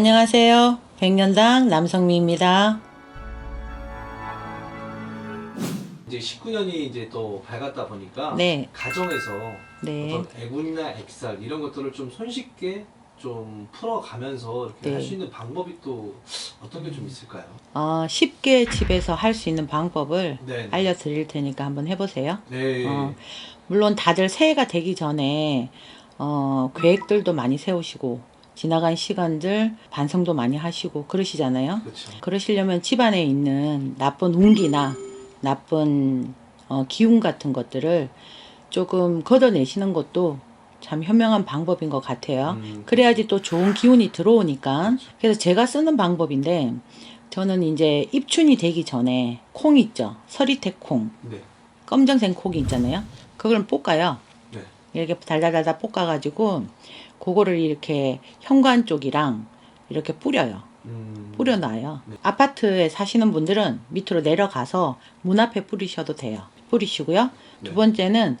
안녕하세요. 백년당 남성미입니다. 이제 19년이 이제 또 밝았다 보니까 네. 가정에서 네. 어떤 애군이나 액살 이런 것들을 좀 손쉽게 좀 풀어가면서 이렇게 네. 할 수 있는 방법이 또 어떤 게 좀 있을까요? 어, 쉽게 집에서 할 수 있는 방법을 네. 알려드릴 테니까 한번 해보세요. 네. 어, 물론 다들 새해가 되기 전에 어, 계획들도 많이 세우시고 지나간 시간들 반성도 많이 하시고 그러시잖아요. 그렇죠. 그러시려면 집안에 있는 나쁜 운기나 나쁜 어, 기운 같은 것들을 조금 걷어내시는 것도 참 현명한 방법인 것 같아요. 음, 그래야지 또 좋은 기운이 들어오니까. 그래서 제가 쓰는 방법인데 저는 이제 입춘이 되기 전에 콩 있죠. 서리태 콩, 네. 검정색 콩이 있잖아요. 그걸 볶아요. 네. 이렇게 달달달달 볶아가지고 그거를 이렇게 현관 쪽이랑 이렇게 뿌려요. 음, 뿌려놔요. 네. 아파트에 사시는 분들은 밑으로 내려가서 문 앞에 뿌리셔도 돼요. 뿌리시고요. 두 네. 번째는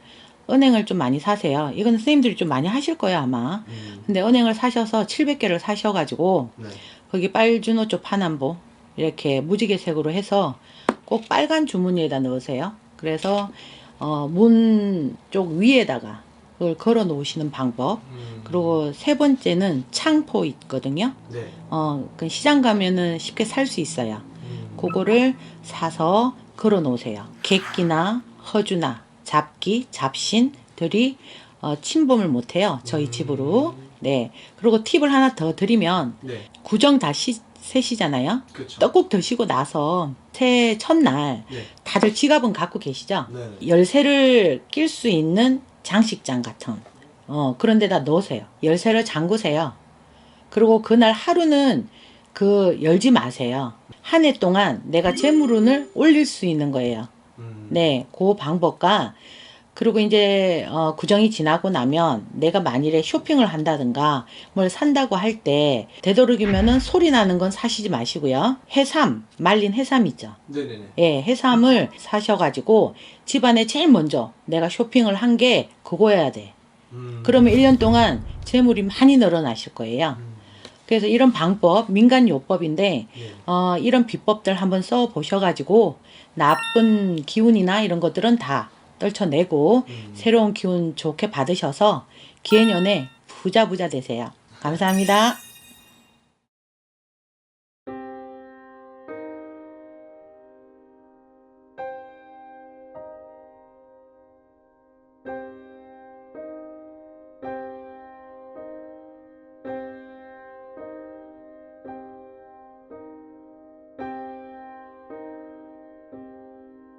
은행을 좀 많이 사세요. 이건 선생님들이 좀 많이 하실 거예요, 아마. 음, 근데 은행을 사셔서 700개를 사셔가지고 네. 거기 빨주노초 파남보 이렇게 무지개색으로 해서 꼭 빨간 주머니에다 넣으세요. 그래서 어, 문 쪽 위에다가 그걸 걸어 놓으시는 방법. 음, 그리고 세 번째는 창포 있거든요. 네. 어, 그 시장 가면은 쉽게 살 수 있어요. 음, 그거를 사서 걸어 놓으세요. 객기나 허주나 잡기, 잡신들이 어, 침범을 못 해요. 저희 음. 집으로. 네. 그리고 팁을 하나 더 드리면 네. 구정 다 시, 세시잖아요. 그렇죠. 떡국 드시고 나서 새해 첫날 네. 다들 지갑은 갖고 계시죠? 네. 열쇠를 낄 수 있는 장식장 같은 어 그런 데다 넣으세요. 열쇠를 잠그세요. 그리고 그날 하루는 그 열지 마세요. 한 해 동안 내가 재물운을 올릴 수 있는 거예요. 음, 네, 그 방법과 그리고 이제 어, 구정이 지나고 나면 내가 만일에 쇼핑을 한다든가 뭘 산다고 할 때 되도록이면은 소리 나는 건 사시지 마시고요. 해삼, 말린 해삼 있죠. 네네네. 예, 해삼을 사셔가지고 집안에 제일 먼저 내가 쇼핑을 한 게 그거여야 돼. 음, 그러면 1년 동안 재물이 많이 늘어나실 거예요. 음, 그래서 이런 방법, 민간요법인데, 네. 어, 이런 비법들 한번 써 보셔가지고, 나쁜 기운이나 이런 것들은 다 떨쳐내고, 음. 새로운 기운 좋게 받으셔서, 기해년에 부자 부자 되세요. 감사합니다.